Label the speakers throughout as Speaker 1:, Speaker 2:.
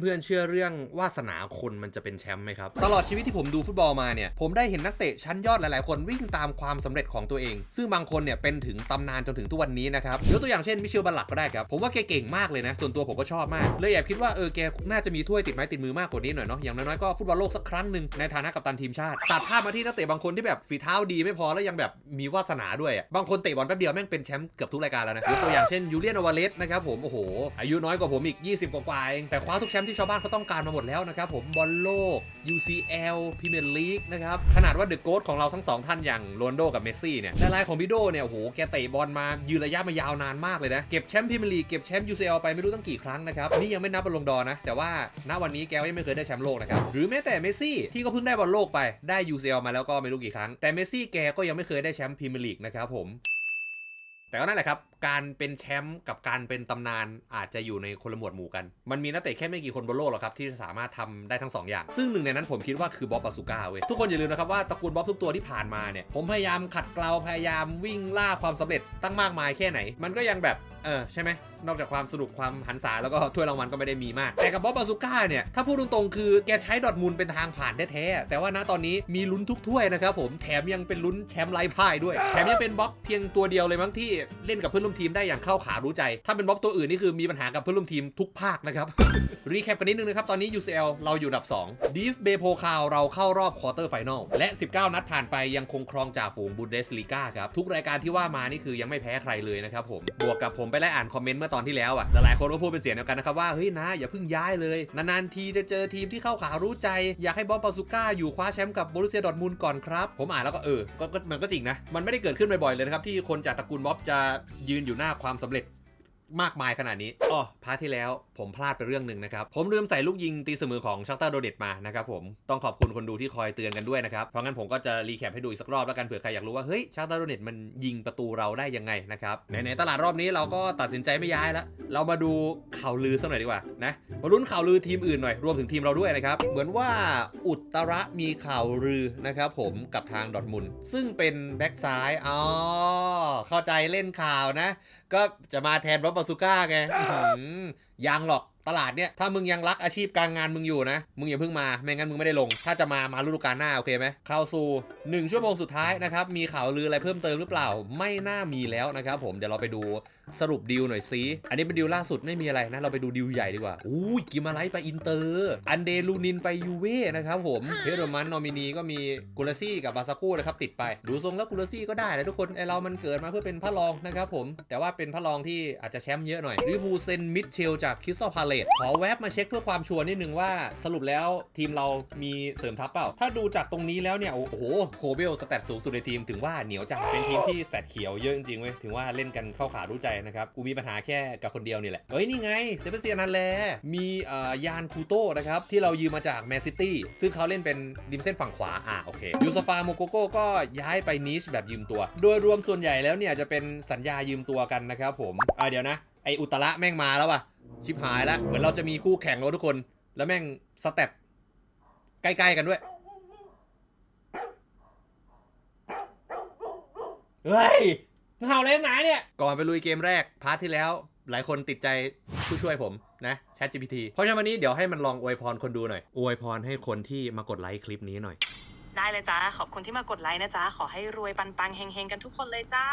Speaker 1: เพื่อนๆเชื่อเรื่องวาสนาคนมันจะเป็นแชมป์ไหมครับ ตลอดชีวิตที่ผมดูฟุตบอลมาเนี่ย ผมได้เห็นนักเตะชั้นยอดหลายๆ คนวิ่งตามความสำเร็จของตัวเอง ซึ่งบางคนเนี่ยเป็นถึงตำนานจนถึงทุกวันนี้นะครับยกตัวอย่างเช่นมิเชลบัลลักก็ได้ครับ ผมว่าแกเก่งมากเลยนะ ส่วนตัวผมก็ชอบมาก เลยแอบคิดว่าเออแกน่าจะมีถ้วยติดไม้ติดมือมากกว่านี้หน่อยเนาะ อย่างน้อยๆก็ฟุตบอลโลกสักครั้งหนึ่งในฐานะกัปตันทีมชาติ ตัดภาพมาที่นักเตะบางคนที่แบบฝีเท้าดีไม่พอแล้วยังแบบมีวาสนาด้วยบางคนเตะบอลแป๊บเดียวแม่งเป็นแชมป์เกือบทุกรายการแล้วนะยกตัวอย่างเช่นยูเลียนอวาเลสนะครับผมโอ้โหอายุน้อยกว่าผมอีก 20 กว่าๆเองแต่คว้าทุกแชมป์ที่ชาวบ้านเขาต้องการมาหมดแล้วนะครับผมบอลโลก UCL พรีเมียร์ลีกนะครับขนาดว่าเดอะโก t ของเราทั้งสองท่านอย่างโรนโดกับเมสซี่เนี่ยลายของพี่โดเนี่ยโหแกเตะบอลมายืนระยะมายาวนานมากเลยนะเก็บแชมป์พรีเมียร์ลีกเก็บแชมป์ UCL ไปไม่รู้ตั้งกี่ครั้งนะครับนี่ยังไม่นับบอลลงดอนะ แต่ว่าณวันนี้แกก็ยังไม่เคยได้แชมป์โลกนะครับหรือแม้แต่เมสซี่ที่ก็เพิ่งได้บอลโลกไปได้ UCL มาแล้วก็ไม่รู้กี่ครั้งแต่เมสซี่แกก็ยังไม่เคยได้แชมป์พรีเมียร์ลีกนะครับผม แต่ก็นั่นแหละครับ การเป็นแชมป์กับการเป็นตำนานอาจจะอยู่ในคนละหมวดหมู่กัน มันมีนักเตะแค่ไม่กี่คนบนโลกหรอกครับที่สามารถทำได้ทั้งสองอย่าง ซึ่งหนึ่งในนั้นผมคิดว่าคือบ๊อบบาซูก้าเว้ย ทุกคนอย่าลืมนะครับว่าตระกูลบ๊อบทุกตัวที่ผ่านมาเนี่ย ผมพยายามขัดเกลาพยายามวิ่งล่าความสำเร็จตั้งมากมายแค่ไหน มันก็ยังแบบ เออใช่ไหมนอกจากความสนุกความหันษาแล้วก็ถ้วยรางวัลก็ไม่ได้มีมาก แต่กับบ๊อบบาซูก้าเนี่ยถ้าพูดตรงๆคือแกใช้ดอร์ทมูลเป็นทางผ่านแท้ๆแต่ว่าณตอนนี้มีลุ้นทุกถ้วยนะครับผมแถมยังเป็นลุ้นแชมป์ไร้พ่ายด้วย แถมยังเป็นบ๊อบเพียงตัวเดียวเลยมั้งที่เล่นกับเพื่อนร่วมทีมได้อย่างเข้าขารู้ใจ ถ้าเป็นบ๊อบตัวอื่นนี่คือมีปัญหากับเพื่อนร่วมทีมทุกภาคนะครับรีแคปกันนิดนึงนะครับตอนนี้ UCL เราอยู่อันดับ2ดีฟเบโพคาวเราเข้ารอบควอเตอร์ไฟนอลและ 19 นัดผ่านไปยังคงครองจ่าฝูงบูเดสลีกาครับทุกรายการที่ว่ามานี่คือยังไม่แพ้ใครเลยนะครับผมบวกกับผมไปไล่อ่านคอมเมนต์เมื่อตอนที่แล้วอะหลายๆคนก็พูดเป็นเสียงเดียวกันนะครับว่าเฮ้ยนะอย่าเพิ่งย้ายเลย นานๆทีจะเจอทีมที่เข้าขารู้ใจ อยากให้บอมปาซูก้าอยู่คว้าแชมป์กับบรูเซียดอร์ทมูลก่อนครับ ผมอ่านแล้วก็เออก็มันก็จริงนะมันไม่ได้เกิดขึ้นบ่อยๆเลยนะครับที่คนจากตระกูลบ๊อบจะยืนอยู่หน้าความสำเร็จ มากมายขนาดนี้อ๋อพาร์ทที่แล้วผมพลาดไปเรื่องหนึ่งนะครับ ผมลืมใส่ลูกยิงตีเสมอของชักเตอร์โดเดตมานะครับผม ต้องขอบคุณคนดูที่คอยเตือนกันด้วยนะครับ เพราะงั้นผมก็จะรีแคปให้ดูอีกสักรอบแล้วกันเผื่อใครอยากรู้ว่า เฮ้ยชักเตอร์โดเดตมันยิงประตูเราได้ยังไงนะครับไหนๆตลาดรอบนี้เราก็ตัดสินใจไม่ย้ายแล้ว เรามาดูข่าวลือสักหน่อยดีกว่านะมาลุ้นข่าวลือทีมอื่นหน่อยรวมถึงทีมเราด้วยนะครับ เหมือนว่าอุตระมีข่าวลือนะครับผมกับทางดอทมุนซึ่งเป็นแบ็กซ้ายอ๋อเข้าใจเล่นข่าวนะ ก็จะมาแทนรบบาซูก้าไงอื้อหือยังหรอกตลาดเนี่ย ถ้ามึงยังรักอาชีพการงานมึงอยู่นะ มึงอย่าเพิ่งมา ไม่งั้นมึงไม่ได้ลง ถ้าจะมา มาฤดูกาลหน้า โอเคไหมเข้าสู่1ชั่วโมงสุดท้ายนะครับ มีข่าวลืออะไรเพิ่มเติมหรือเปล่า ไม่น่ามีแล้วนะครับผม เดี๋ยวเราไปดูสรุปดีลหน่อยซิอันนี้เป็นดีลล่าสุดไม่มีอะไรนะ เราไปดูดีลใหญ่ดีกว่าอู้กิมาไลท์ไปอินเตอร์ อันเดลูนินไปยูเว่นะครับผมเพโรมันนอมินีก็มีกุลซี่กับบาซาคูนะครับติดไป ดูทรงแล้วกุลซี่ก็ได้นะทุกคนไอเรามันเกิดมาเพื่อเป็นพระรองนะครับผม แต่ว่าเป็นพระรองที่อาจจะแชมป์เยอะหน่อยลิพูเซนมิดเชลจากคิสตัลพาเลตขอแวบมาเช็คเพื่อความชัวร์นิดนึงว่าสรุปแล้วทีมเรามีเสริมทัพเปล่า ถ้าดูจากตรงนี้แล้วเนี่ยโอ้โหโคเบลสแตทสูงสุดในทีมถึงว่าเหนียวจังเป็นทีมที่สแตทเขียวเยอะจริงๆเว้ยถึงว่าเล่นกันเข้าขารู้ใจนะครับ กูมีปัญหาแค่กับคนเดียวนี่แหละ เฮ้ย นี่ไงเซเบสเตียนนันแล มีอ่อยานคูโต้นะครับ ที่เรายืมมาจากแมนซิตี้ซึ่งเขาเล่นเป็นริมเส้นฝั่งขวา อะโอเคยูซฟาโมโกโก้ก็ย้ายไปนิชแบบยืมตัว โดยรวมส่วนใหญ่แล้วเนี่ยจะเป็นสัญญายืมตัวกันนะครับผมอ่าเดี๋ยวนะไออุตระแม่งมาแล้วว่ะชิบหายแล้วเหมือนเราจะมีคู่แข่งแล้วทุกคน แล้วแม่งสเต็ปใกล้ๆกันด้วยเฮ้ย เห่าอะไรนักหนาเนี่ย ก่อนไปลุยเกมแรก พาร์ทที่แล้ว หลายคนติดใจผู้ช่วยผมนะ ChatGPT เพราะฉะนั้นวันนี้เดี๋ยวให้มันลองอวยพรคนดูหน่อย อวยพรให้คนที่มากดไลค์คลิปนี้หน่อย
Speaker 2: ได้เลยจ้าขอบคุณที่มากดไลค์นะจ๊ะขอให้รวยปังๆเฮงๆกันทุกคนเลยจ้า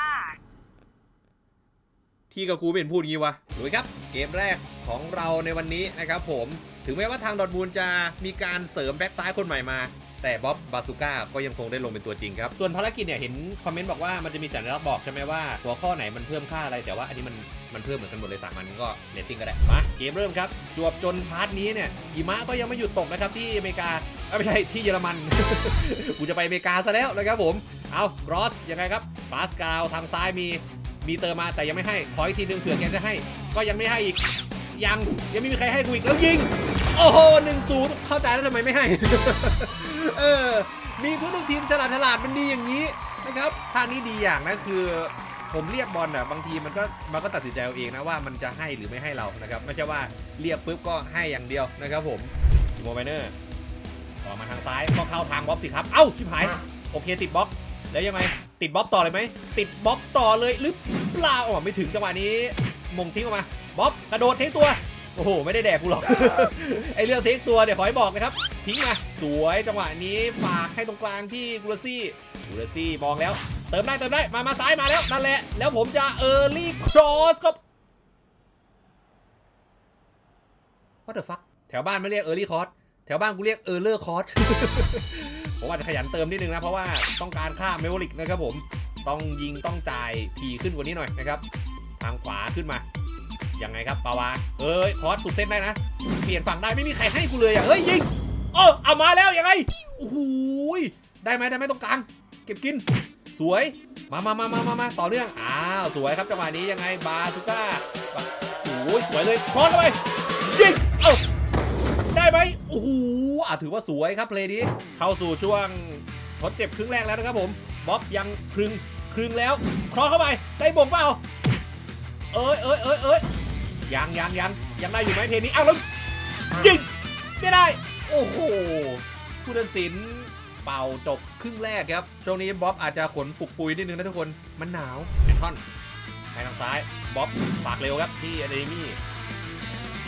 Speaker 1: ที่กับครูเป็นพูดงี้วะดูครับ เกมแรกของเราในวันนี้นะครับผม ถึงแม้ว่าทางดอร์ทมูลจะมีการเสริมแบ็กซ้ายคนใหม่มา แต่บ๊อบบาซูก้าก็ยังคงได้ลงเป็นตัวจริงครับ ส่วนภารกิจเนี่ยเห็นคอมเมนต์บอกว่ามันจะมีสัญลักษณ์บอกใช่ไหมว่าหัวข้อไหนมันเพิ่มค่าอะไรแต่ว่าอันนี้มันมันเพิ่มเหมือนกันหมดเลยสามอันก็เรตติ้งก็ได้มาเกมเริ่มครับจวบจนพาร์ทนี้เนี่ยหิมะก็ยังไม่หยุดตกนะครับที่อเมริกาเอ้ยไม่ใช่ที่เยอรมัน กูจะไปอเมริกาซะแล้วนะครับผม เอากรอสยังไงครับปาสกาวทางซ้ายมีมีเติมมาแต่ยังไม่ให้ขออีกทีนึงเผื่อแกจะให้ ก็ยังไม่ให้อีกยังยังไม่มีใครให้กูอีกแล้วยิง โอ้โหหนึ่งศูนย์เข้าใจแล้วทำไมไม่ให้ เออ มีผู้ลูกทีมฉลาดฉลาดมันดีอย่างนี้นะครับทางนี้ดีอย่างนะคือ ผมเรียกบอลอะบางทีมันก็มันก็ตัดสินใจเอาเองนะว่ามันจะให้หรือไม่ให้เรานะครับไม่ใช่ว่าเรียกปุ๊บก็ให้อย่างเดียวนะครับผมโมไมเนอร์ต่อมาทางซ้ายก็เข้าทางบล็อกสิครับ เอ้าชิบหาย โอเคติดบล็อกแล้วยังไงติดบล็อกต่อเลยไหมติดบล็อกต่อเลยหรือเปล่าอ๋อไม่ถึงจังหวะนี้มงทิ้งออกมาบ๊อบกระโดดทิ้งตัวโอ้โหไม่ได้แดกกูหรอกไอเรื่องเทคตัวเดี๋ยวขอให้บอกนะครับทิ้งมา สวยจังหวะนี้ฝากให้ตรงกลางที่กูรซี่กูรซี่มองแล้ว เติมได้เติมได้มามาซ้ายมาแล้วนั่นแหละ แล้วผมจะเออร์ลี่ครอสครับ What the fuck แถวบ้านไม่เรียก Early Cross แถวบ้านกูเรียก Error Cross ผมอาจจะขยันเติมนิดนึงนะ เพราะว่าต้องการค่าเมโ r ลิกนะครับผม ต้องยิงต้องจ่ายทีขึ้นกว่านี้หน่อยนะครับ ทางขวาขึ้นมา ยังไงครับปาวา เอ้ยคอสสุดเส้นได้นะ เปลี่ยนฝั่งได้ไม่มีใครให้กูเลยอะเฮ้ยยิง โอ้เอามาแล้วยังไงโอ้โหยได้ไหมได้ไหมตรงกลาง เก็บกิน สวย มามามามามามาต่อเนื่อง อ้าว สวยครับจังหวะนี้ยังไง บาซูก้าโอ้ยสวยเลยครอสเข้าไป ยิง เอ้า ได้ไหมโอ้โหอะถือว่าสวยครับเพลย์นี้ เข้าสู่ช่วงทดเจ็บครึ่งแรกแล้วนะครับผม บ๊อบยังครึ่งครึ่งแล้ว ครอเข้าไป ได้บ่งเปล่า เอ้ยเอ้ยเอ้ยเอ้ยยังยังยังยังได้อยู่ไหมเพลย์นี้เอ้าแล้วยิง ไม่ได้ โอ้โหผู้ตัดสินเป่าจบครึ่งแรกครับ ช่วงนี้บ๊อบอาจจะขนปุกปุยนิดนึงนะทุกคน มันหนาวแอนทอนให้ทางซ้าย บ๊อบฝากเร็วครับที่อะเดมี่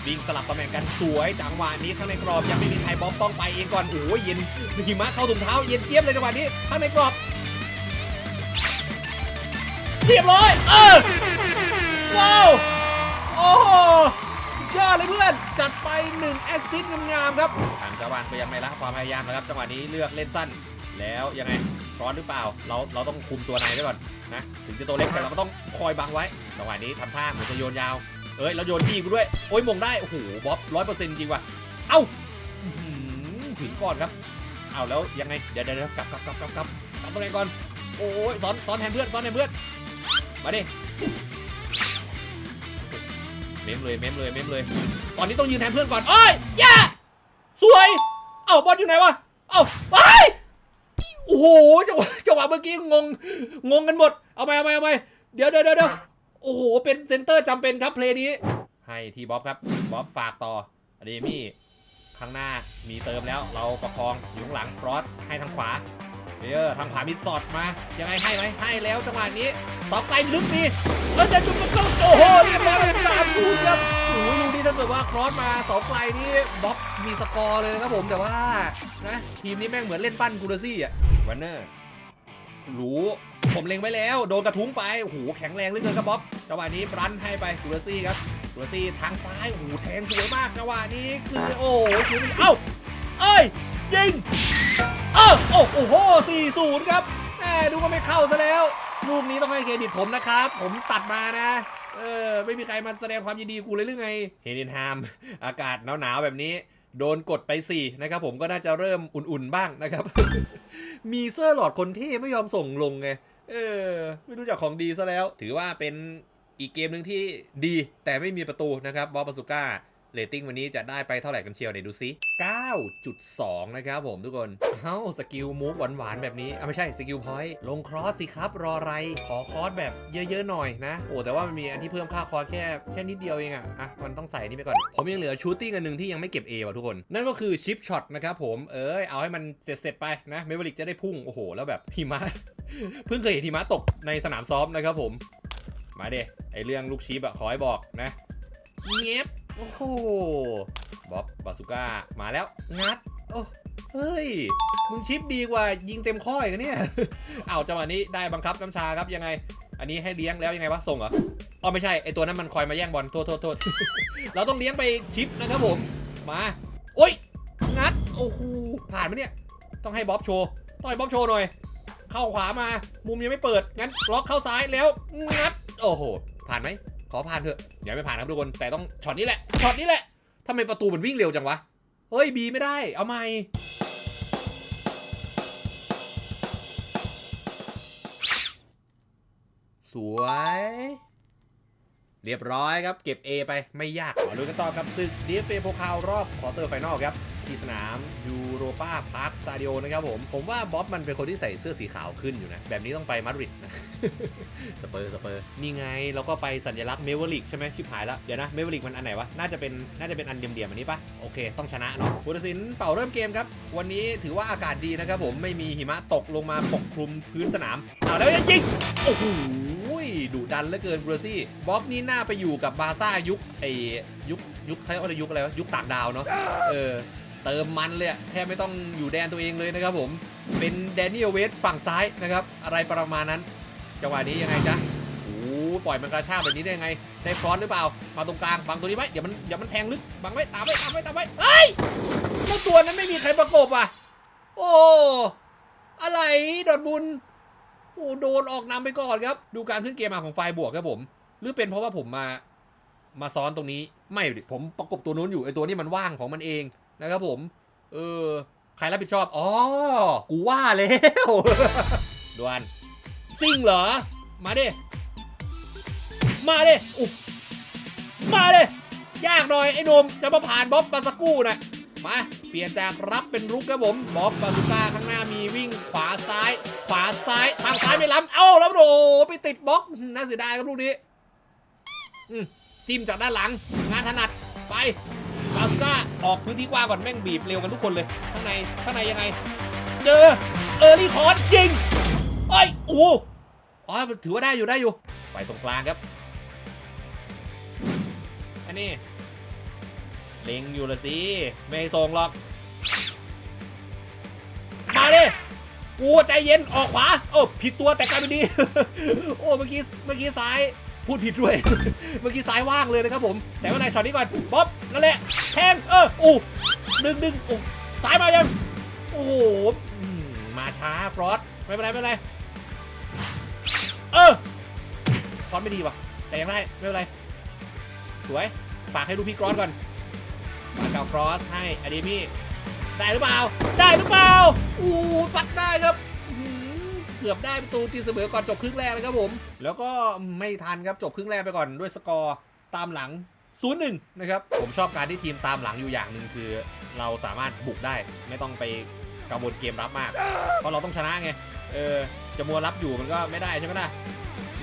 Speaker 1: วิ่งสลับตำแหน่งกันสวยจังหวะนี้ข้างในกรอบยังไม่มีใครบล็อกต้องไปเองก่อนโอ้ยเย็นหิมะเข้าถุงเท้าเย็นเจี๊ยบเลยจังหวะนี้ข้างในกรอบเรียบร้อยเออว้าวโอ้โหสุด ยอดเลยเพื่อน จัดไป1แอสซิสต์งามๆครับ ทางจาวานก็ยังไม่ละความพยายามนะครับจังหวะนี้เลือกเล่นสั้น แล้วยังไงร้อนหรือเปล่า เราเราต้องคุมตัวในไว้ก่อนนะถึงจะตัวเล็กแต่เราก็ต้องคอยบังไว้จังหวะนี้ทำท่าเหมือนจะโยนยาวเอ้ยแล้วโยนจี้กูด้วยโอ้ยมงได้โอ้โหบ๊อบร้อยเปอร์เซ็นต์จริงว่ะเอ้าอื้อหือถึงก่อนครับเอาแล้วยังไงเดี๋ยวเดี๋ยวเดี๋ยวกลับกลับกลับกลับกลับกลับตรงไหนก่อนโอ้ยซ้อนซ้อนแทนเพื่อนซ้อนแทนเพื่อนมาดิเมมเลยเมมเลยเมมเลย ตอนนี้ต้องยืนแทนเพื่อนก่อนโอ้ยอย่าสวย เอ้าบอลอยู่ไหนวะ เอ้าไปโอ้โหจังหวะจังหวะเมื่อกี้งงงงกันหมด เอาไปเอาไปเอาไปเดี๋ยวเดี๋ยวเดี๋ยวโอ้โห เป็นเซนเตอร์จำเป็นครับเพลย์นี้ ให้ทีบ๊อบครับบ๊อบฝากต่ออเดมี่ข้างหน้ามีเติมแล้วเราประคองอยู่ข้างหลังรอสให้ทางขวาเดี๋ยวทางขวามีสอดมา ยังไงให้ไหมให้แล้วจังหวะนี้สอบไกลลึกดีแล้วจะจุดก็โอ้โหเรียบร้อยามคูณครับโอ้โหดูดิถ้าเกิดว่าครอสมาสองไกลนี่บ๊อบมีสกอร์เลยนะครับผมแต่ว่านะทีมนี้แม่งเหมือนเล่นปั้นกูเรซี่อะวันเนอร์รู้ผมเล็งไว้แล้ว โดนกระทุ้งไปโอ้โหแข็งแรงเหลือเกินครับบ๊อบจังหวะนี้รันให้ไปกูรซี่ครับกูรซี่ทางซ้ายโอ้โหแทงสวยมากจังหวะนี้คือโอ้โหคือเอ้าเอ้ยยิงเอ้าโอ้โอ้โห4-0ครับแหมดูว่าไม่เข้าซะแล้วลูกนี้ต้องให้เครดิตผมนะครับ ผมตัดมานะ เออ ไม่มีใครมาแสดงความยินดีกูเลยหรือไง เฮนินฮาม อากาศหนาวๆแบบนี้ โดนกดไป4นะครับผมก็น่าจะเริ่มอุ่นๆบ้างนะครับ มีเซอร์หลอดคนเท่ไม่ยอมส่งลงไง เออ ไม่รู้จักของดีซะแล้ว ถือว่าเป็นอีกเกมหนึ่งที่ดีแต่ไม่มีประตูนะครับบอสปาสุก้า เรตติ้งวันนี้จะได้ไปเท่าไหร่กันเชียวเดี๋ยวดูซิ 9.2 นะครับผมทุกคน เอ้า สกิลมูฟหวานๆ แบบนี้อะไม่ใช่ สกิลพอยต์ลงครอสสิครับ รอไร ขอคอร์สแบบเยอะๆ หน่อยนะ โอ้ แต่ว่ามันมีอันที่เพิ่มค่าคอร์สแค่แค่นิดเดียวเองอะอะ มันต้องใส่นี่ไปก่อน ผมยังเหลือชูตติ้งอันหนึ่งที่ยังไม่เก็บ A ว่ะทุกคน นั่นก็คือชิปช็อตนะครับผม เอ้ย เอาให้มันเสร็จๆไปนะเมเวริกจะได้พุ่ง โอ้โห แล้วแบบหิมะ เพิ่งเคยเห็นหิมะตกในสนามซ้อมนะครับผม มาเดไอเรื่องลูกชีพอะขอให้บอกนะเงียบ อ้โหบ๊อบบาสุก้ามาแล้วงัดโอ้เฮ้ย มึงชิปดีกว่ายิงเต็มข้ออีกนเนี่ยเอาจังหวะนี้ได้บังคับน้ำชาครับยังไง อันนี้ให้เลี้ยงแล้วยังไงวะส่งเหรออ๋อไม่ใช่ไอตัวนั้นมันคอยมาแย่งบอลโทษโทษโทษเราต้องเลี้ยงไปชิปนะครับผม มา โอ้ยงัดโอ้โหผ่านไหมเนี่ย ต้องให้บ๊อบโชว์ต้องให้บ๊อบโชว์หน่อย เข้าขวามามุมยังไม่เปิดงั้นล็อกเข้าซ้ายแล้วงัด โอ้โหผ่านไหม ขอผ่านเถอะอย่าไม่ผ่านครับทุกคน แต่ต้องช็อตนี้แหละ ช็อตนี้แหละทำไมประตูมันวิ่งเร็วจังวะ เฮ้ยบีไม่ได้ เอาใหม่สวย เรียบร้อยครับ เก็บ A ไปไม่ยากมาลุ้นกันต่อกับศึก DFA โพคาวรอบควอเตอร์ไฟนอลครับ ที่สนามยูโรปาพาร์คสตาดิโอนะครับผม ผมว่าบ๊อบมันเป็นคนที่ใส่เสื้อสีขาวขึ้นอยู่นะ แบบนี้ต้องไปมาดริดนะสเปอร์สเปอร์นี่ไงเราก็ไปสัญลักษณ์เมเวอริกใช่ไหมชิบหายแล้ว เดี๋ยวนะเมเวอริกมันอันไหนวะ น่าจะเป็นน่าจะเป็นอันเดียมๆอันนี้ปะโอเค ต้องชนะเนาะผู้ตัดสินเป่าเริ่มเกมครับ วันนี้ถือว่าอากาศดีนะครับผมไม่มีหิมะตกลงมาปกคลุมพื้นสนามเอาแล้วยิงโอ้โหดุดันเหลือเกินบรูซี่บ๊อบนี่น่าไปอยู่กับบาซ่ายุคไอยุคยุคเขาเรียกว่ายุคอะไรวะยุคต่างดาวเนาะเออ เติมมันเลยอะแทบไม่ต้องอยู่แดนตัวเองเลยนะครับผม เป็นแดเนียลเวสฝั่งซ้ายนะครับ อะไรประมาณนั้น จังหวะนี้ยังไงจ๊ะโอ้ปล่อยมันกระชากแบบนี้ได้ยังไง ได้ฟรอนหรือเปล่า มาตรงกลางบังตัวนี้ไว้เดี๋ยวมันเดี๋ยวมันแทงลึกบังไว้ตามไว้ตามไว้ตามไว้เฮ้ยเจ้าตัวนั้นไม่มีใครประกบอะ โอ้อะไรดอดบุญโอ้โดนออกนำไปก่อนครับ ดูการขึ้นเกมมาของไฟบวกครับผม หรือเป็นเพราะว่าผมมามาซ้อนตรงนี้ไม่ผมประกบตัวนู้นอยู่ไอตัวนี้มันว่างของมันเอง นะครับผม เออ ใครรับผิดชอบ อ๋อ กูว่าแล้วดวนซิ่งเหรอ มาดิ มาดิอุ๊บมาดิ ยากหน่อยไอ้นมจะมาผ่านบ๊อบบาสกู้นะมา เปลี่ยนจากรับเป็นรุกครับผมบ๊อบบาสุก้าข้างหน้ามีวิ่งขวาซ้าย ขวาซ้าย ทางซ้ายไม่ล้ำเอ้าแล้วโดไปติดบล็อกน่าเสียดายครับลูกนี้จิ้มจากด้านหลัง งานถนัดไป บาสก้าออกพื้นที่กว้างก่อนแม่งบีบเร็วกันทุกคนเลย ข้างในข้างในยังไง เจอเออร์ลี่คอร์สยิงเอ้ยโอ้อ๋อถือว่าได้อยู่ได้อยู่ ไปตรงกลางครับ อันนี้เล็งอยู่ละสิไม่ส่งหรอก มาดิกูใจเย็นออกขวา โอ้ผิดตัวแต่กลายเป็นดี โอ้เมื่อกี้เมื่อกี้ซ้าย พูดผิดด้วย เมื่อกี้ซ้ายว่างเลยนะครับผม แต่ว่าในช็อตนี้ก่อนบ๊อบนั่นแหละแทงเอออู้ดึงดึงโอ้ซ้ายมายังโอ้โหมาช้าฟรอสไม่เป็นไรไม่เป็นไรเออฟรอสไม่ดีว่ะ แต่ยังได้ไม่เป็นไรสวยฝากให้ดูพี่กรอสก่อนฝากกับกรอสให้อเดมี่ได้หรือเปล่า ได้หรือเปล่าอู้ปัดได้ครับ เกือบได้ประตูตีเสมอก่อนจบครึ่งแรกเลยครับผม แล้วก็ไม่ทันครับจบครึ่งแรกไปก่อนด้วยสกอร์ตามหลัง0-1นะครับผมชอบการที่ทีมตามหลังอยู่อย่างหนึ่งคือ เราสามารถบุกได้ไม่ต้องไปกังวลเกมรับมาก เพราะเราต้องชนะไงเออจะมัวรับอยู่มันก็ไม่ได้ใช่ไหมล่ะ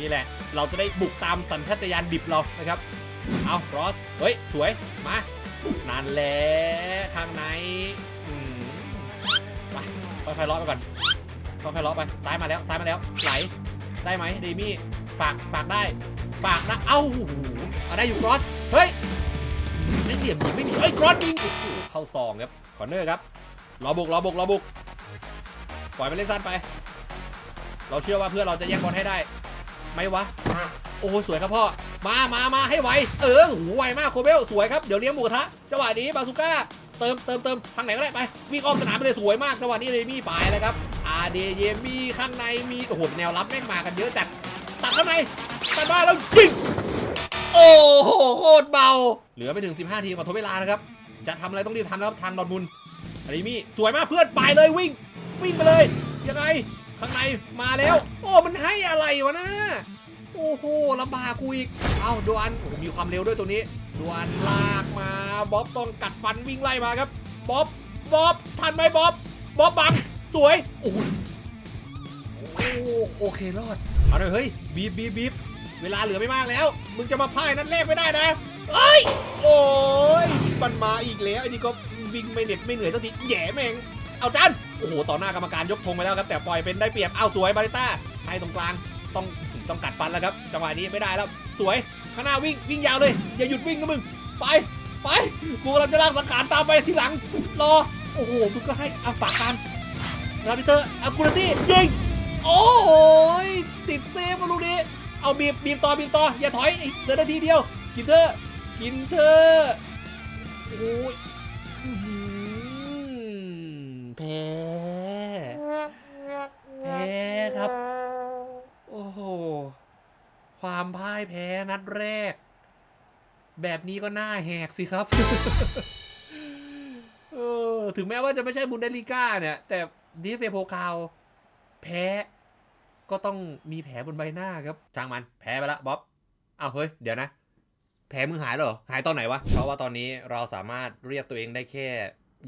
Speaker 1: นี่แหละ เราจะได้บุกตามสัญชาตญาณดิบเรานะครับ เอาครอสเฮ้ย สวย มานั่นแหละข้างในอืมไปค่อยๆเลาะไปก่อน ค่อยๆเลาะไป ซ้ายมาแล้ว ซ้ายมาแล้ว ไหล ได้ไหมเดมี่ ฝาก ฝากได้ ฝากนะ เอ้าโอ้โหเอาได้อยู่ครอส เฮ้ยไม่เหลี่ยมยิงไม่มีเอ้ยครอสยิงโอ้โหเข้าซองครับ คอนเนอร์ครับ รอบุก รอบุก รอบุก ปล่อยมันเล่นสั้นไป เราเชื่อว่าเพื่อนเราจะแย่งบอลให้ได้ไม่วะ โอ้โหสวยครับพ่อ มามามาให้ไว เออหูไวมากโคเบล สวยครับ เดี๋ยวเลี้ยงหมูกระทะจังหวะนี้บาซูก้า เติมเติมเติมทางไหนก็ได้ไป วิ่งอ้อมสนามไปเลยสวยมากจังหวะนี้เรมี่ไปแล้วครับ เดเยมี่ข้างในมีโอ้โหแนวรับแม่งมากันเยอะจัดตัดข้างในตัดมาแล้วยิงโอ้โหโคตรเบา เหลือไปถึง 15 ทีก่อนทดเวลานะครับ จะทำอะไรต้องรีบทำแล้วทางดอร์ทมุนด์อาเดมี่สวยมากเพื่อนไปเลยวิ่ง วิ่งไปเลยยังไงข้างในมาแล้ว โอ้มันให้อะไรวะนะโอ้โหลำบากกูอีก เอาดวนโอ้มีความเร็วด้วยตัวนี้ดวนลากมาบ๊อบต้องกัดฟันวิ่งไล่มาครับบ๊อบบ๊อบทันไหมบ๊อบบ๊อบบัง สวยโอ้โหโอ้โอเครอด เอาเลยเฮ้ยบีบบีบบีบเวลาเหลือไม่มากแล้ว มึงจะมาพ่ายนัดแรกไม่ได้นะเอ้ย โอ้ยมันมาอีกแล้วไอ้นี่ก็วิ่งไม่เหน็ดไม่เหนื่อยสักทีแหย่แม่ง เอาจันโอ้โห ต่อหน้ากรรมการยกธงไปแล้วครับ แต่ปล่อยเป็นได้เปรียบ เอาสวยบาริต้าให้ตรงกลาง ต้องต้องกัดฟันแล้วครับ จังหวะนี้ไม่ได้แล้ว สวย ข้างหน้าวิ่งวิ่งยาวเลย อย่าหยุดวิ่งนะมึง ไป ไป กูกำลังจะลากสังขารตามไปทีหลัง รอ โอ้โห มึงก็ให้เอาฝากตา มราพิเตอร์เอากูนาตี้ยิง โอ้ยติดเซฟมาลูกนี้ เอาบีบบีบต่อบีบต่ออย่าถอยเหลือนาทีเดียว กินเธอกินเธอโอ้ยแพ้แพ้ครับ โอ้โห ความพ่ายแพ้นัดแรก แบบนี้ก็น่าแหกสิครับ เออ ถึงแม้ว่าจะไม่ใช่บุนเดลิก้าเนี่ย แต่ ดีเฟโพคาวแพ้ก็ต้องมีแผลบนใบหน้าครับช่างมันแพ้ไปละบ๊อบอ้าวเฮ้ย เดี๋ยวนะ แผลมึงหายเหรอ หายตอนไหนวะ เพราะว่าตอนนี้เราสามารถเรียกตัวเองได้แค่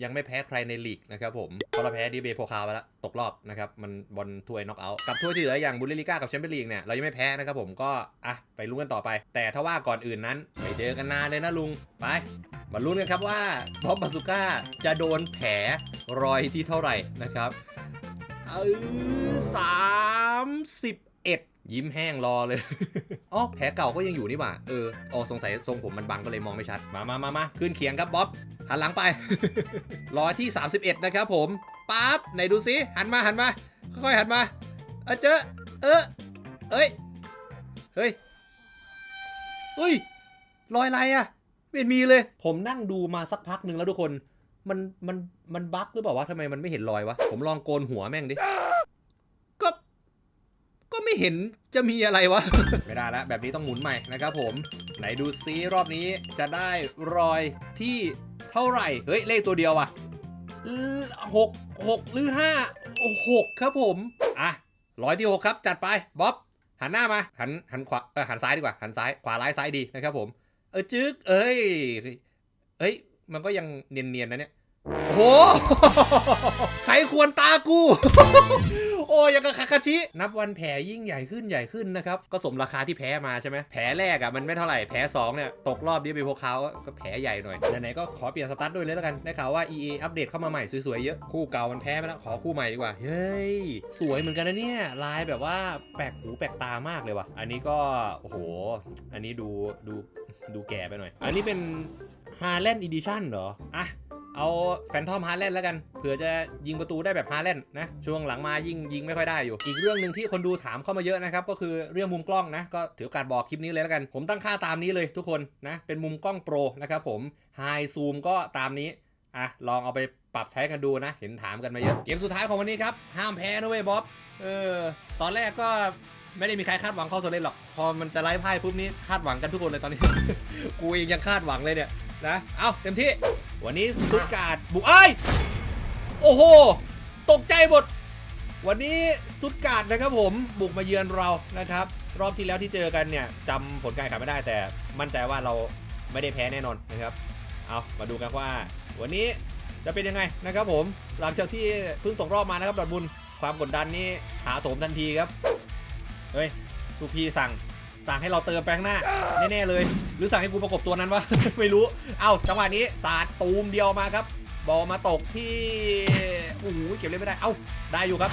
Speaker 1: ยังไม่แพ้ใครในลีกนะครับผมเพราะเราแพ้ดีเบโพคาไปแล้วตกรอบนะครับ มันบอลถ้วยน็อกเอาท์กับถ้วยที่เหลืออย่างบุลลิก้ากับแชมเปี้ยนลีกเนี่ยเรายังไม่แพ้นะครับผมก็อะไปลุ้นกันต่อไป แต่ถ้าว่าก่อนอื่นนั้นไปเจอกันนานเลยนะลุงไปมาลุ้นกันครับว่าบ๊อบบาซูก้าจะโดนแผลรอยที่เท่าไหร่นะครับเออสามสิบเอ็ด ยิ้มแห้งรอเลย อ๋อแผลเก่าก็ยังอยู่นี่หว่า เอออ๋อสงสัยทรงผมมันบังก็เลยมองไม่ชัด มามามามาขึ้นเคียงครับบ๊อบ หันหลังไปรอที่ 31 นะครับผม ปั๊บ ไหนดูซิ หันมาหันมา ค่อยๆหันมา เออเจอ เออ เอ้ย เฮ้ย เฮ้ย รอยอะไรอะไม่เห็นมีเลย ผมนั่งดูมาสักพักหนึ่งแล้วทุกคน มัน มัน มันบั๊กหรือเปล่าวะทำไมมันไม่เห็นรอยวะ ผมลองโกนหัวแม่งดิ ก็ไม่เห็นจะมีอะไรวะ ไม่ได้แล้วแบบนี้ต้องหมุนใหม่นะครับผม ไหนดูซิรอบนี้จะได้รอยที่เท่าไหร่ เฮ้ย เลขตัวเดียวว่ะหกหกหรือห้าหกครับผม อะร้อยที่หกครับ จัดไปบ๊อบหันหน้ามา หันหันขวาเออหันซ้ายดีกว่าหันซ้ายขวาร้ายซ้ายดีนะครับผม เออจึ๊กเอ้ยเอ้ย มันก็ยังเนียนๆนะเนี่ยโอ้โหใครควรตากู โอ้ยังกับคาคาชิ นับวันแผลยิ่งใหญ่ขึ้นใหญ่ขึ้นนะครับ ก็สมราคาที่แพ้มาใช่ไหมแผลแรกอะมันไม่เท่าไหร่ แผล2เนี่ยตกรอบนี้ไปพวกเขาก็แผลใหญ่หน่อย ไหนๆก็ขอเปลี่ยนสตาร์ทด้วยเลยแล้วกัน ได้ข่าวว่า EA อัปเดตเข้ามาใหม่สวยๆเยอะ คู่เก่ามันแพ้ไปแล้ว ขอคู่ใหม่ดีกว่า เฮ้ย สวยเหมือนกันนะเนี่ย ลายแบบว่าแปลกหูแปลกตามากเลยว่ะ อันนี้ก็ โอ้โห อันนี้ดูดูดูแก่ไปหน่อย อันนี้เป็นฮา r ล a นอีดิชั่นเหรอ อะ เอาแฟนทอมฮา r ล a นแล้วกันเผื่อจะยิงประตูได้แบบฮา r ล a นนะช่วงหลังมายิ่งยิงไม่ค่อยได้อยู่ อีกเรื่องหนึ่งที่คนดูถามเข้ามาเยอะนะครับก็คือเรื่องมุมกล้องนะก็ถือโอกาสบอกคลิปนี้เลยแล้วกัน ผมตั้งค่าตามนี้เลยทุกคนนะเป็นมุมกล้องโปรนะครับผมไฮซูมก็ตามนี้อะลองเอาไปปรับใช้กันดูนะ เห็นถามกันมาเยอะเกมสุดท้ายของวันนี้ครับห้ามแพ้นะเว้ยบ๊อบเออตอนแรกก็ไม่ได้มีใครคาดหวังเข้าสำเร็จหรอก พอมันจะไล่ไพ่ปุ๊บนี้คาดหวังกันทุกคนเลยตอนนี้ กูเองยังคาดหวังเลยเนี่ย นะเอาเต็มที่ วันนี้สตุตการ์ดบุกไอ้ยโอ้โห ตกใจหมด วันนี้สตุตการ์ดนะครับผมบุกมาเยือนเรานะครับ รอบที่แล้วที่เจอกันเนี่ยจำผลการแข่งไม่ได้แต่มั่นใจว่าเราไม่ได้แพ้แน่นอนนะครับ เอามาดูกันว่า วันนี้จะเป็นยังไงนะครับผมหลังจากที่เพิ่งตกรอบมานะครับดอดบุญความกดดันนี่หาโถมทันทีครับเฮ้ยทูพีสั่ง สั่งให้เราเติมแปลงหน้าแน่ๆเลย หรือสั่งให้กูประกบตัวนั้นวะ ไม่รู้ เอ้าจังหวะนี้สาดตูมเดียวมาครับ บอลมาตกที่โอ้โหเก็บเล่นไม่ได้ เอ้าได้อยู่ครับ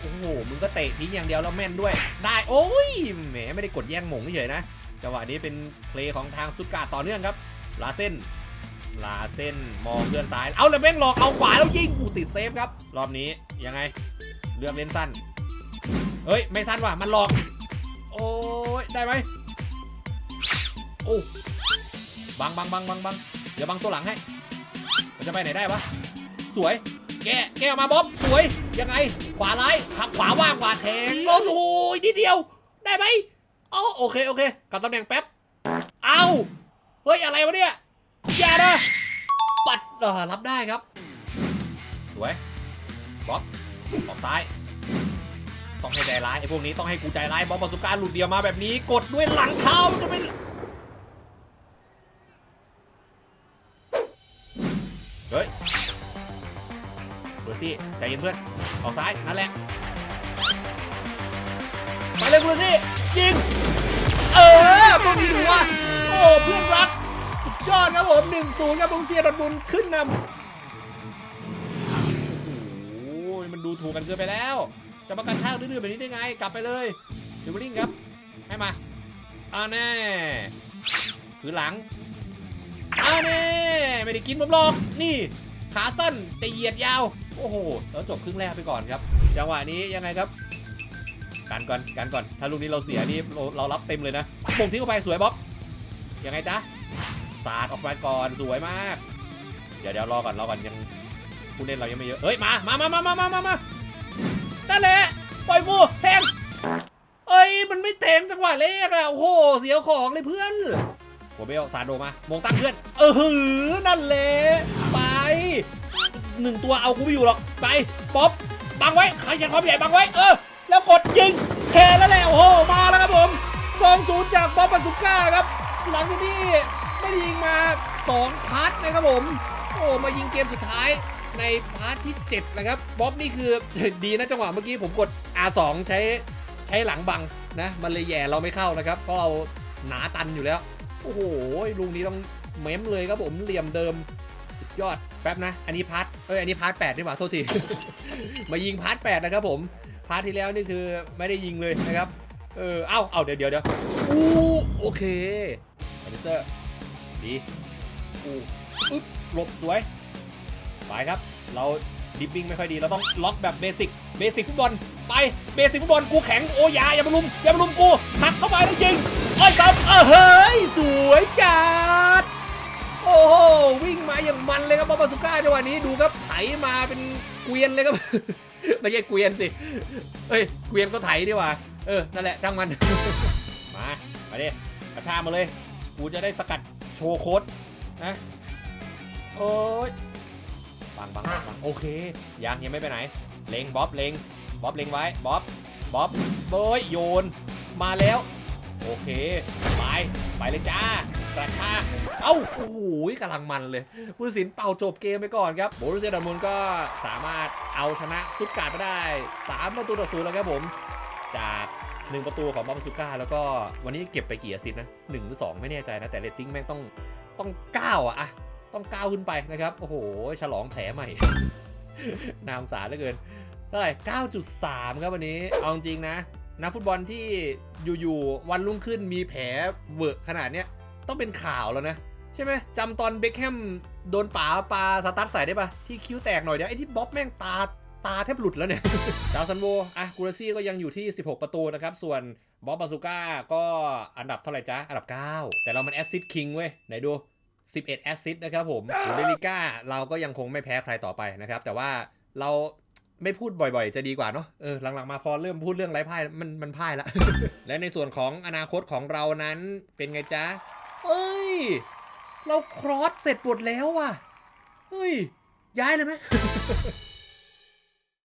Speaker 1: โอ้โหมึงก็เตะทิ้งอย่างเดียวแล้วแม่นด้วย ได้โอ้ยแหมไม่ได้กดแย่งหมงเฉยนะจังหวะนี้เป็นเพลย์ของทางสุดการ์ดต่อเนื่องครับลาเส้นลาเส้นมองเพื่อนซ้าย เอาแล้วแม่งหลอกเอาขวาแล้วยิงกูติดเซฟครับ รอบนี้ยังไง เลือกเล่นสั้น เฮ้ย ไม่สั้นว่ะ มันหลอก โอ้ยได้ไหมโอ้บังบังบังบังบังเดี๋ยวบังตัวหลังให้ มันจะไปไหนได้วะสวย แกแกออกมาบ๊อบสวยยังไง ขวาร้ายหักขวาว่างกว่าแทงโอ้โหนิดเดียว ได้ไหมอ๋อโอเคโอเคกลับตำแหน่งแป๊บเอาเฮ้ยอะไรวะเนี่ยอย่านะปัดเออรับได้ครับสวยบ๊อบออกซ้าย ต้องให้ใจร้ายไอ้พวกนี้ต้องให้กูใจร้ายบอลประสบการหลุดเดียวมาแบบนี้กดด้วยหลังเท้ามันจะเป็นเฮ้ยดูสิใจเย็นเพื่อนออกซ้ายนั่นแหละไปเลยกูดูสิยิง เออพวกนี้ว่าโอ้เพื่อนรักสุดยอดครับผม1นศูนย์ครับบงเซียดอดบุญขึ้นนำโอ้ยมันดูถูกกันเกินไปแล้ว จะมากระชากดื้อๆแบบนี้ได้ไง กลับไปเลยดิวลิงครับ ให้มาอ่าแน่คือหลังอ่าแน่ไม่ได้กินผมหรอก นี่ขาสั้นแต่เหยียดยาว โอ้โห แล้วจบครึ่งแรกไปก่อนครับ จังหวะนี้ยังไงครับกันก่อนกันก่อน ถ้าลูกนี้เราเสียนี่เราเรารับเต็มเลยนะปุ่งทิ้งเข้าไปสวยบ๊อบยังไงจ๊ะสาดออกมาก่อนสวยมาก เดี๋ยวเดี๋ยวรอก่อนรอก่อนยังผู้เล่นเรายังไม่เยอะเฮ้ยมามามามามามามา นั่นแหละ ปล่อยกูแทง เอ้ย มันไม่แทงจังหวะแรกอะโอ้โห เสียของเลยเพื่อน หัวเบลซาโดมามองตั้งเพื่อน เออหือ นั่นแหละ ไปหนึ่งตัวเอากูไม่อยู่หรอก ไป ป๊อป บังไว้ใครยังความใหญ่บังไว้ เออ แล้วกดยิงแค่แล้วแหละ โอ้โห มาแล้วครับผมสองศูนย์จากป๊อปปาสุก้าครับ หลังจากที่ไม่ได้ยิงมาสองพาร์ทนะครับผม โอ้ มายิงเกมสุดท้าย ในพาร์ทที่7นะครับบ๊อบนี่คือดีนะจังหวะเมื่อกี้ผมกด R2 ใช้ใช้หลังบังนะมันเลยแย่เราไม่เข้านะครับ เพราะเราหนาตันอยู่แล้ว โอ้โหลุงนี้ต้องเม้มเลยครับผมเหลี่ยมเดิมสุดยอดแป๊บนะ อันนี้พาร์ทเอ้ยอันนี้พาร์ทแปดนี่หว่าโทษที มายิงพาร์ทแปดนะครับผมพาร์ทที่แล้วนี่คือไม่ได้ยิงเลยนะครับเออเอ้าเอ้าเดี๋ยวเดี๋ยวเดี๋ยวอู้โอเคอลิเซอร์ดีอู้อึ๊บหลบสวย ไปครับ เราดิปปิ้งไม่ค่อยดี เราต้องล็อกแบบเบสิก เบสิกฟุตบอล ไป เบสิกฟุตบอล กูแข็ง โอ้ยาอย่ามาลุม อย่ามาลุมกูหักเข้าไปแล้วยิงเอ้ยครับเออเฮ้ย สวยจัด โอ้โห วิ่งมาอย่างมันเลยครับบอลบาสุก้าจังหวะนี้ ดูครับ ไถมาเป็นเกวียนเลยครับ ไม่ใช่เกวียนสิ เอ้ย เกวียนก็ไถดีกว่า เออ นั่นแหละช่างมัน มา มาดิกระชากมาเลย กูจะได้สกัดโชว์โค้ดนะ โอ้ย บังบังบังบังโอเคยังยังไม่ไปไหน เล็งบ๊อบเล็งบ๊อบเล็งไว้บ๊อบบ๊อบโบยโยน มาแล้ว โอเค ไป ไปเลยจ้ากระชากเอ้าโอ้โหกำลังมันเลยผู้ตัดสินเป่าจบเกมไปก่อนครับโบรุเซียดอร์มุนก็สามารถเอาชนะซุดการ์ดไปได้ 3 ประตูต่อศูนย์แล้วครับผม จาก1ประตูของบอมซูก้าแล้วก็วันนี้เก็บไปกี่แอสซิสต์นะ1หรือ2ไม่แน่ใจนะ แต่เรตติ้งแม่งต้องต้อง 9 อะอะ ต้องก้าวขึ้นไปนะครับ โอ้โห ฉลองแผลใหม่ นามสารเหลือเกินเท่าไหร่9.3 ครับวันนี้ เอาจริงนะ นักฟุตบอลที่อยู่ๆวันรุ่งขึ้นมีแผลเวอะขนาดเนี้ยต้องเป็นข่าวแล้วนะ ใช่ไหมจำตอนเบคแฮมโดนป๋าปาสตั๊ดใส่ได้ปะที่คิ้วแตกหน่อยเดียวไอ้ที่บ๊อบแม่งตาตาแทบหลุดแล้วเนี่ย ดาวซันโว อะ กูราซี่ก็ยังอยู่ที่ 16 ประตูนะครับ ส่วนบ๊อบบาซูก้าก็อันดับเท่าไหร่จ๊ะ อันดับ 9 แต่เรามันแอสซิดคิงเว้ย ไหนดู 11 แอสซิดนะครับผมบูเดลิก้าเราก็ยังคงไม่แพ้ใครต่อไปนะครับ แต่ว่าเราไม่พูดบ่อยๆ จะดีกว่าเนาะ เออ หลังๆ มาพอเริ่มพูดเรื่องไร้พ่าย มัน มันพ่ายละ และในส่วนของอนาคตของเรานั้นเป็นไงจ๊ะ เอ้ย เราครอสเสร็จหมดแล้วว่ะ เฮ้ย ย้ายเลยไหม